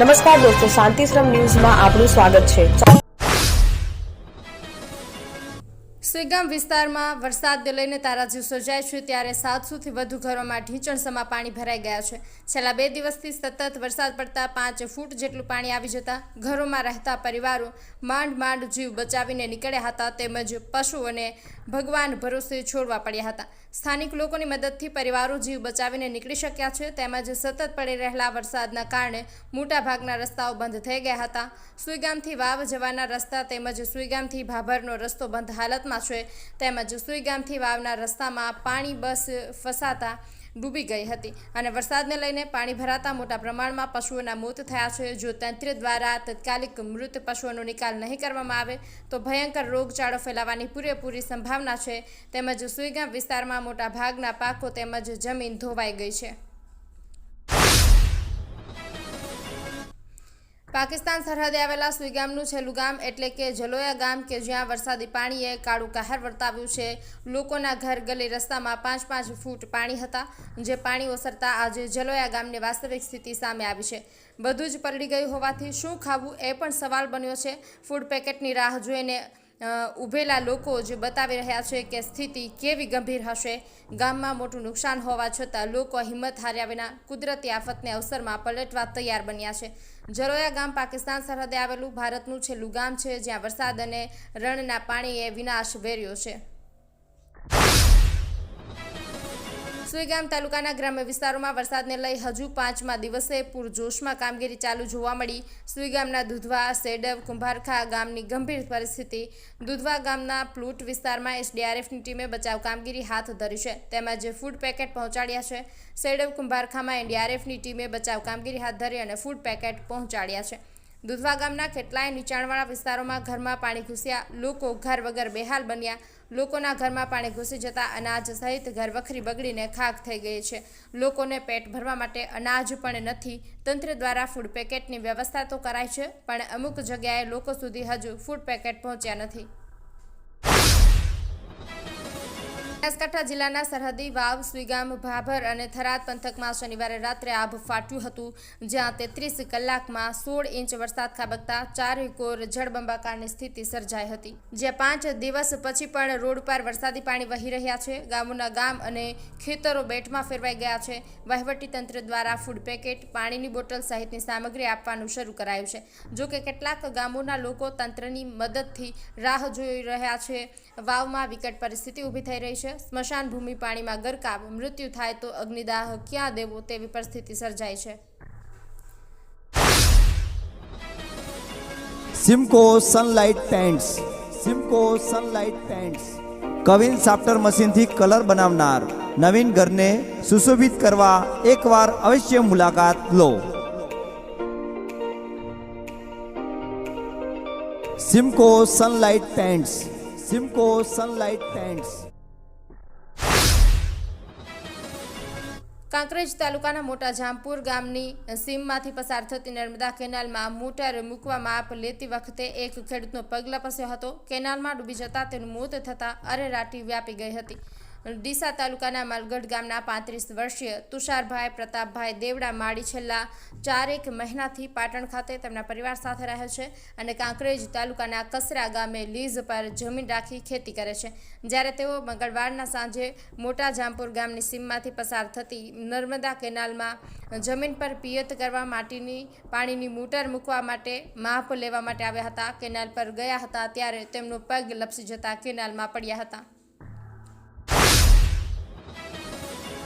નમસ્કાર દોસ્તો શાંતિશ્રમ ન્યૂઝમાં આપનું સ્વાગત છે. સુઈગામ વિસ્તારમાં વરસાદને લઈને તારાજી સર્જાય છે, ત્યારે સાતસોથી વધુ ઘરોમાં ઢીંચણસમાં પાણી ભરાઈ ગયા છે. છેલ્લા બે દિવસથી સતત વરસાદ પડતા પાંચ ફૂટ જેટલું પાણી આવી જતા ઘરોમાં રહેતા પરિવારો માંડ માંડ જીવ બચાવીને નીકળ્યા હતા, તેમજ પશુઓને ભગવાન ભરોસે છોડવા પડ્યા હતા. સ્થાનિક લોકોની મદદથી પરિવારો જીવ બચાવીને નીકળી શક્યા છે, તેમજ સતત પડી રહેલા વરસાદના કારણે મોટાભાગના રસ્તાઓ બંધ થઈ ગયા હતા. સુઈગામથી વાવ જવાના રસ્તા તેમજ સુઈગામથી ભાભરનો રસ્તો બંધ હાલતમાં છે. તેમજ સુઈગામથી વાવના રસ્તામાં પાણી બસ ફસાતા ડૂબી ગઈ હતી. અને વરસાદને લઈને પાણી ભરાતા મોટા પ્રમાણમાં પશુઓના મોત થયા છે. જો તંત્ર દ્વારા તાત્કાલિક મૃત પશુઓનો નિકાલ નહીં કરવામાં આવે, તો ભયંકર રોગચાળો ફેલાવાની પૂરેપૂરી સંભાવના છે. તેમજ સુઈગામ વિસ્તારમાં મોટા ભાગના પાકો તેમજ જમીન ધોવાઈ ગઈ છે. પાકિસ્તાન સરહદે આવેલા સુઈગામનું છેલ્લું ગામ એટલે કે જલોયા ગામ કે જ્યાં વરસાદી પાણીએ કાળું કહાર વર્તાવ્યું છે. લોકોના ઘર ગલી રસ્તામાં પાંચ પાંચ ફૂટ પાણી હતા, જે પાણી ઓસરતા આજે જલોયા ગામની વાસ્તવિક સ્થિતિ સામે આવી છે. બધું જ પલળી ગયું હોવાથી શું ખાવું એ પણ સવાલ બન્યો છે. ફૂડ પેકેટની રાહ જોઈને ઊભેલા લોકો જે બતાવી રહ્યા છે કે સ્થિતિ કેવી ગંભીર હશે. ગામમાં મોટું નુકસાન હોવા છતાં લોકો હિંમત હાર્યા વિના કુદરતી આફતને અવસરમાં પલટવા તૈયાર બન્યા છે. જરોયા ગામ પાકિસ્તાન સરહદે આવેલું ભારતનું છેલ્લું ગામ છે જ્યાં વરસાદ અને રણના પાણીએ વિનાશ વેર્યો છે. સુઈગામ તાલુકાના ગ્રામ્ય વિસ્તારોમાં વરસાદને લઈ હજુ પાંચમા દિવસે પૂરજોશમાં કામગીરી ચાલુ જોવા મળી. સુઈગામના દુધવા, સેડવ, કુંભારખા ગામની ગંભીર પરિસ્થિતિ. દુધવા ગામના પ્લુટ વિસ્તારમાં એસડીઆરએફની ટીમે બચાવ કામગીરી હાથ ધરી છે. તેમજ ફૂડ પેકેટ પહોંચાડ્યા છે. સેડવ, કુંભારખામાં એનડીઆરએફની ટીમે બચાવ કામગીરી હાથ ધરી અને ફૂડ પેકેટ પહોંચાડ્યા છે. દુધવા ગામના કેટલાય નીચાણવાળા વિસ્તારોમાં ઘરમાં પાણી ઘૂસ્યા. લોકો ઘર વગર બેહાલ બન્યા. લોકોના ઘરમાં પાણી ઘૂસી જતા અનાજ સહિત ઘર વખરી બગડીને ખાક થઈ ગઈ છે. લોકોને પેટ ભરવા માટે અનાજ પણ નથી. તંત્ર દ્વારા ફૂડ પેકેટની વ્યવસ્થા તો કરાઈ છે, પણ અમુક જગ્યાએ લોકો સુધી હજુ ફૂડ પેકેટ પહોંચ્યા નથી. બનાસકાંઠા જિલ્લાના સરહદી વાવ, સુઈગામ, ભાભર અને થરાદ પંથકમાં શનિવારે રાત્રે આભ ફાટ્યું હતું, જ્યાં તેત્રીસ કલાકમાં સોળ ઇંચ વરસાદ ખાબકતા ચાર કોર જળબંબાકારની સ્થિતિ સર્જાઈ હતી. જ્યાં પાંચ દિવસ પછી પણ રોડ પર વરસાદી પાણી વહી રહ્યા છે. ગામોના ગામ અને ખેતરો બેટમાં ફેરવાઈ ગયા છે. વહીવટી તંત્ર દ્વારા ફૂડ પેકેટ, પાણીની બોટલ સહિતની સામગ્રી આપવાનું શરૂ કરાયું છે. જોકે કેટલાક ગામોના લોકો તંત્રની મદદથી રાહ જોઈ રહ્યા છે. વાવમાં વિકટ પરિસ્થિતિ ઊભી થઈ રહી છે. સ્મશાન ભૂમિ પાણીમાં ગરકાવ, મૃત્યુ થાય તો અગ્નિદાહ ક્યાં દેવો તેવી પરિસ્થિતિ સર્જાય છે. Simco sunlight paints, Simco sunlight paints. Queen સાફ્ટર મશીનથી કલર બનાવનાર નવીન ઘરને સુશોભિત કરવા એકવાર અવશ્ય મુલાકાત લો. Simco Sunlight paints, Simco Sunlight paints. Kankrej તાલુકાના મોટા જામપુર ગામની સીમમાંથી પસાર થતી નર્મદા કેનાલમાં મોટર મૂકવા માપ લેતી વખતે એક ખેડૂતનો પગ લપસ્યો હતો. કેનાલમાં ડૂબી જતા તેનું મોત થતાં અરેરાટી વ્યાપી ગઈ હતી. ડીસા તાલુકાના માલગઢ ગામના પાંત્રીસ વર્ષીય તુષારભાઈ પ્રતાપભાઈ દેવડા માળી છેલ્લા ચારેક મહિનાથી પાટણ ખાતે તેમના પરિવાર સાથે રહે છે અને કાંકરેજ તાલુકાના કસરા ગામે લીઝ પર જમીન રાખી ખેતી કરે છે. જ્યારે તેઓ મંગળવારના સાંજે મોટા જામપુર ગામની સીમમાંથી પસાર થતી નર્મદા કેનાલમાં જમીન પર પિયત કરવા માટેની પાણીની મોટર મૂકવા માટે માપ લેવા માટે આવ્યા હતા. કેનાલ પર ગયા હતા ત્યારે તેમનો પગ લપસી જતા કેનાલમાં પડ્યા હતા.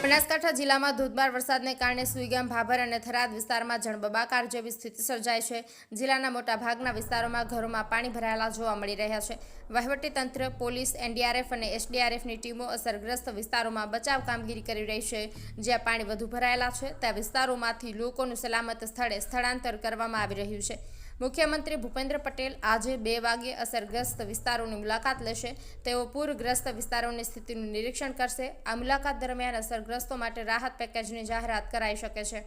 બનાસકાંઠા જિલ્લામાં ધોધમાર વરસાદને કારણે સુઈગામ, ભાભર અને થરાદ વિસ્તારમાં જળબબાકાર જેવી સ્થિતિ સર્જાય છે. જિલ્લાના મોટા ભાગના વિસ્તારોમાં ઘરોમાં પાણી ભરાયેલા જોવા મળી રહ્યા છે. વહીવટીતંત્ર પોલીસ, એનડીઆરએફ અને એસડીઆરએફની ટીમો અસરગ્રસ્ત વિસ્તારોમાં બચાવ કામગીરી કરી રહી છે. જ્યાં પાણી વધુ ભરાયેલા છે, ત્યાં વિસ્તારોમાંથી લોકોનું સલામત સ્થળે સ્થળાંતર કરવામાં આવી રહ્યું છે. મુખ્યમંત્રી ભૂપેન્દ્ર પટેલ આજે બે વાગ્યે અસરગ્રસ્ત વિસ્તારોની મુલાકાત લેશે. તેઓ પૂરગ્રસ્ત વિસ્તારોની સ્થિતિનું નિરીક્ષણ કરશે. આ મુલાકાત દરમિયાન અસરગ્રસ્તો માટે રાહત પેકેજની જાહેરાત કરાઈ શકે છે.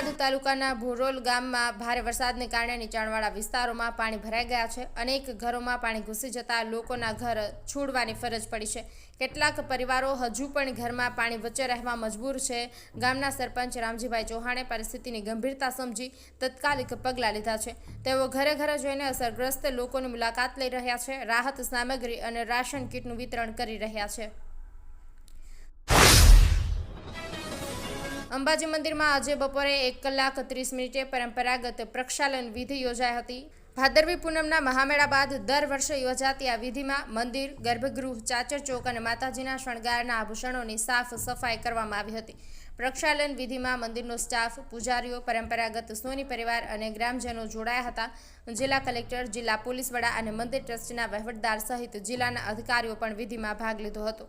થરા- તાલુકાના ભોરોલ ગામમાં ભારે વરસાદને કારણે નીચાણવાળા વિસ્તારોમાં પાણી ભરાઈ ગયા છે. અનેક ઘરોમાં પાણી ઘૂસી જતા લોકોના ઘર છોડવાની ફરજ પડી છે. કેટલાક પરિવારો હજુ પણ ઘરમાં પાણી વચ્ચે રહેવા મજબૂર છે. ગામના સરપંચ રામજીભાઈ ચૌહાણે પરિસ્થિતિની ગંભીરતા સમજી તત્કાલિક પગલાં લીધા છે. તેઓ ઘરે ઘરે જઈને અસરગ્રસ્ત લોકોની મુલાકાત લઈ રહ્યા છે. રાહત સામગ્રી અને રાશન કીટનું વિતરણ કરી રહ્યા છે. અંબાજી મંદિરમાં આજે બપોરે એક કલાક ત્રીસ મિનિટે પરંપરાગત પ્રક્ષાલન વિધિ યોજાઈ હતી. ભાદરવી પૂનમના મહામેળા બાદ દર વર્ષે યોજાતી આ વિધિમાં મંદિર, ગર્ભગૃહ, ચાચર ચોક અને માતાજીના શણગારના આભૂષણોની સાફ સફાઈ કરવામાં આવી હતી. પ્રક્ષાલન વિધિમાં મંદિરનો સ્ટાફ, પૂજારીઓ, પરંપરાગત સોની પરિવાર અને ગ્રામજનો જોડાયા હતા. જિલ્લા કલેક્ટર, જિલ્લા પોલીસ વડા અને મંદિર ટ્રસ્ટના વહીવટદાર સહિત જિલ્લાના અધિકારીઓ પણ વિધિમાં ભાગ લીધો હતો.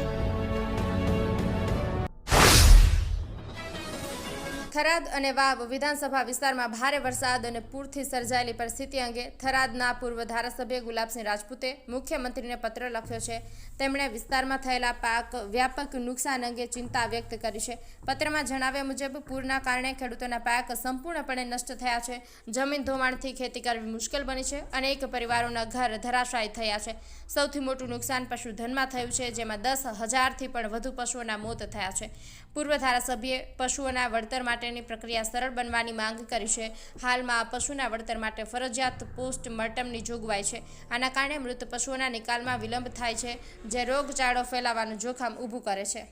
empezar થરાદ અને વાવ વિધાનસભા વિસ્તારમાં ભારે વરસાદ અને પૂરથી સર્જાયેલી પરિસ્થિતિ અંગે થરાદના પૂર્વ ધારાસભ્ય ગુલાબસિંહ રાજપૂતે મુખ્યમંત્રીને પત્ર લખ્યો છે. તેમણે વિસ્તારમાં થયેલા પાક વ્યાપક નુકસાન અંગે ચિંતા વ્યક્ત કરી છે. પત્રમાં જણાવ્યા મુજબ, પૂરના કારણે ખેડૂતોના પાક સંપૂર્ણપણે નષ્ટ થયા છે. જમીન ધોવાણથી ખેતી કરવી મુશ્કેલ બની છે. અનેક પરિવારોના ઘર ધરાશાયી થયા છે. સૌથી મોટું નુકસાન પશુધનમાં થયું છે, જેમાં દસ હજારથી પણ વધુ પશુઓના મોત થયા છે. પૂર્વ ધારાસભ્યે પશુઓના વળતર માટેની પ્રક્રિયા સરળ બનવાની માંગ કરી છે. હાલમાં આ પશુના વળતર માટે ફરજિયાત પોસ્ટ મોર્ટમની જોગવાઈ છે. આના કારણે મૃત પશુઓના નિકાલમાં વિલંબ થાય છે, જે રોગચાળો ફેલાવાનું જોખમ ઊભું કરે છે.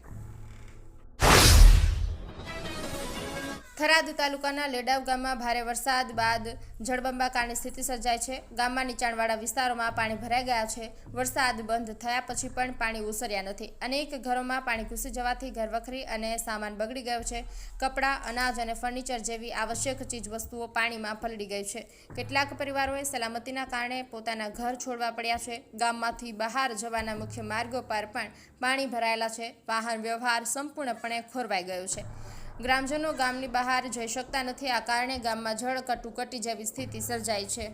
થરાદ તાલુકાના લેડાવ ગામમાં ભારે વરસાદ બાદ જળબંબાકારની સ્થિતિ સર્જાય છે. ગામમાં નીચાણવાળા વિસ્તારોમાં પાણી ભરાઈ ગયા છે. વરસાદ બંધ થયા પછી પણ પાણી ઓસર્યા નથી. અનેક ઘરોમાં પાણી ઘૂસી જવાથી ઘરવખરી અને સામાન બગડી ગયો છે. કપડાં, અનાજ અને ફર્નિચર જેવી આવશ્યક ચીજવસ્તુઓ પાણીમાં પલળી ગઈ છે. કેટલાક પરિવારોએ સલામતીના કારણે પોતાના ઘર છોડવા પડ્યા છે. ગામમાંથી બહાર જવાના મુખ્ય માર્ગો પર પણ પાણી ભરાયેલા છે. વાહન વ્યવહાર સંપૂર્ણપણે ખોરવાઈ ગયો છે. ગ્રામજનો ગામની બહાર જઈ શકતા નથી. આ કારણે ગામમાં જળ કટુકટી જેવી સ્થિતિ સર્જાઈ છે.